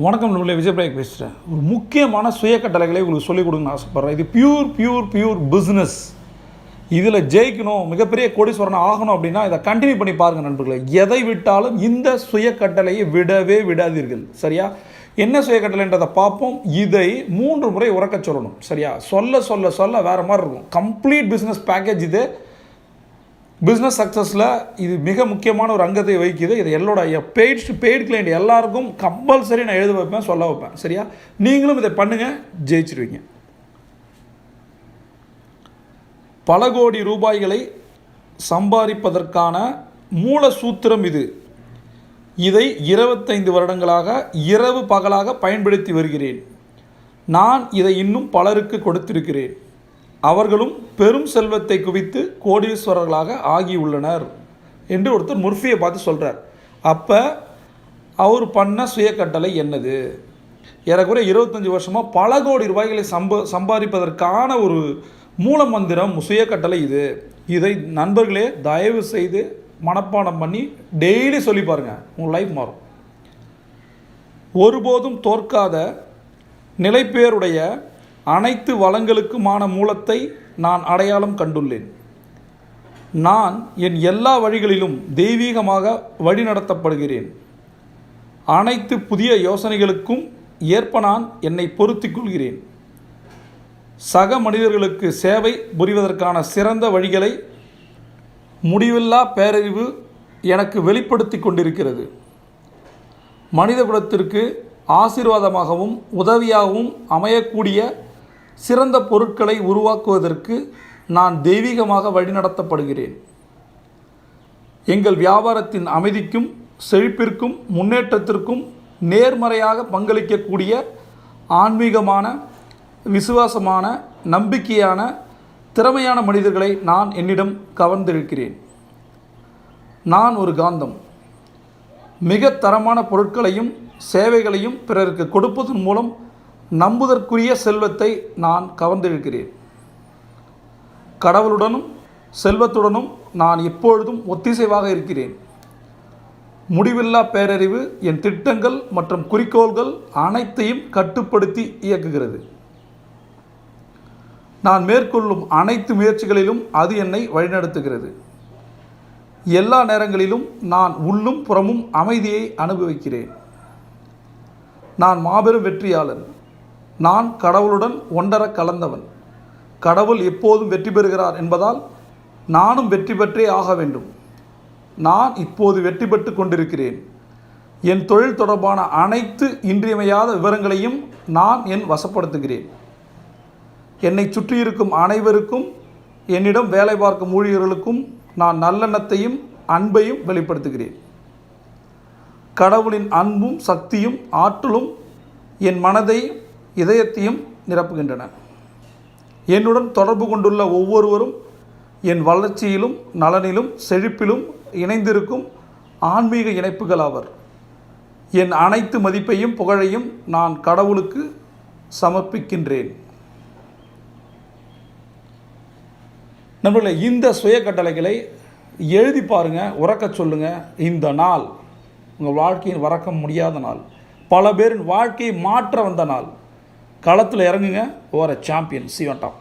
வணக்கம் நம்மளே விஜயபிராய் பேசுகிறேன் ஒரு முக்கியமான சுயக்கட்டளைகளை உங்களுக்கு சொல்லிக் கொடுங்கன்னு ஆசைப்பட்றேன். இது பியூர் பியூர் பியூர் பிஸ்னஸ் இதில் ஜெயிக்கணும் மிகப்பெரிய கோடீஸ்வரன் ஆகணும் அப்படின்னா இதை கண்டினியூ பண்ணி பாருங்கள் நண்பர்களே. எதை விட்டாலும் இந்த சுயக்கட்டளையை விடவே விடாதீர்கள். சரியா? என்ன சுயக்கட்டளைன்றதை பார்ப்போம். இதை மூன்று முறை உறக்க சொல்லணும். சரியா? சொல்ல சொல்ல சொல்ல வேறு மாதிரி இருக்கும். கம்ப்ளீட் பிஸ்னஸ் பேக்கேஜ் இது. பிஸ்னஸ் சக்ஸஸில் இது மிக முக்கியமான ஒரு அங்கத்தை வகிக்குது. இது எல்லோட பெய்ட் பெய்டு கிளைண்ட் எல்லாருக்கும் கம்பல்சரி நான் எழுத வைப்பேன் சொல்ல வைப்பேன். சரியா? நீங்களும் இதை பண்ணுங்கள் ஜெயிச்சிருவீங்க. பல கோடி ரூபாய்களை சம்பாதிப்பதற்கான மூல சூத்திரம் இது. இதை இருபத்தைந்து வருடங்களாக இரவு பகலாக பயன்படுத்தி வருகிறேன். நான் இதை இன்னும் பலருக்கு கொடுத்திருக்கிறேன். அவர்களும் பெரும் செல்வத்தை குவித்து கோடீஸ்வரர்களாக ஆகியுள்ளனர் என்று ஒருத்தர் முர்ஃபியை பார்த்து சொல்கிறார் அப்போ அவர் பண்ண சுயக்கட்டளை என்னது? ஏறக்குறைய இருபத்தஞ்சி வருஷமாக பல கோடி ரூபாய்களை சம்ப சம்பாதிப்பதற்கான ஒரு மூல மந்திரம் சுயக்கட்டளை இது. இதை நண்பர்களே தயவு செய்து மனப்பாடம் பண்ணி டெய்லி சொல்லி பாருங்கள் உங்கள் லைஃப் மாறும். ஒருபோதும் தோற்காத நிலைப்பேருடைய அனைத்து வளங்களுக்குமான மூலத்தை நான் அடையாளம் கண்டுள்ளேன். நான் என் எல்லா வழிகளிலும் தெய்வீகமாக வழிநடத்தப்படுகிறேன். அனைத்து புதிய யோசனைகளுக்கும் ஏற்ப நான் என்னை பொருத்திக் கொள்கிறேன். சக மனிதர்களுக்கு சேவை புரிவதற்கான சிறந்த வழிகளை முடிவில்லா பேரறிவு எனக்கு வெளிப்படுத்தி கொண்டிருக்கிறது. மனித குலத்திற்கு ஆசீர்வாதமாகவும் உதவியாகவும் அமையக்கூடிய சிறந்த பொருட்களை உருவாக்குவதற்கு நான் தெய்வீகமாக வழிநடத்தப்படுகிறேன். எங்கள் வியாபாரத்தின் அமைதிக்கும் செழிப்பிற்கும் முன்னேற்றத்திற்கும் நேர்மறையாக பங்களிக்கக்கூடிய ஆன்மீகமான விசுவாசமான நம்பிக்கையான திறமையான மனிதர்களை நான் என்னிடம் கவர்ந்திருக்கிறேன். நான் ஒரு காந்தம். மிக தரமான பொருட்களையும் சேவைகளையும் பிறருக்கு கொடுப்பதன் மூலம் நம்புதற்குரிய செல்வத்தை நான் கவர்ந்திருக்கிறேன். கடவுளுடனும் செல்வத்துடனும் நான் எப்பொழுதும் ஒத்திசைவாக இருக்கிறேன். முடிவில்லா பேரறிவு என் திட்டங்கள் மற்றும் குறிக்கோள்கள் அனைத்தையும் கட்டுப்படுத்தி இயக்குகிறது. நான் மேற்கொள்ளும் அனைத்து முயற்சிகளிலும் அது என்னை வழிநடத்துகிறது. எல்லா நேரங்களிலும் நான் உள்ளும் புறமும் அமைதியை அனுபவிக்கிறேன். நான் மாபெரும் வெற்றியாளன். நான் கடவுளுடன் ஒன்றர கலந்தவன். கடவுள் எப்போதும் வெற்றி பெறுகிறார் என்பதால் நானும் வெற்றி பெற்றே ஆக வேண்டும். நான் இப்போது வெற்றி பெற்று கொண்டிருக்கிறேன். என் தொழில் தொடர்பான அனைத்து இன்றியமையாத விவரங்களையும் நான் என் வசப்படுத்துகிறேன். என்னை சுற்றியிருக்கும் அனைவருக்கும் என்னிடம் வேலை பார்க்கும் ஊழியர்களுக்கும் நான் நல்லெண்ணத்தையும் அன்பையும் வெளிப்படுத்துகிறேன். கடவுளின் அன்பும் சக்தியும் ஆற்றலும் என் மனதை இதயத்தையும் நிரப்புகின்றன. என்னுடன் தொடர்பு கொண்டுள்ள ஒவ்வொருவரும் என் வளர்ச்சியிலும் நலனிலும் செழிப்பிலும் இணைந்திருக்கும் ஆன்மீக இணைப்புகள் ஆவர். என் அனைத்து மதிப்பையும் புகழையும் நான் கடவுளுக்கு சமர்ப்பிக்கின்றேன். நம்மள இந்த சுய கட்டளைகளை எழுதி பாருங்கள் உறக்க சொல்லுங்கள் இந்த நாள் உங்கள் வாழ்க்கையின் வரக்க முடியாத நாள். பல பேரின் வாழ்க்கையை மாற்ற வந்த நாள். களத்தில் இறங்குங்க. ஓர சாம்பியன் சிவன் டாப்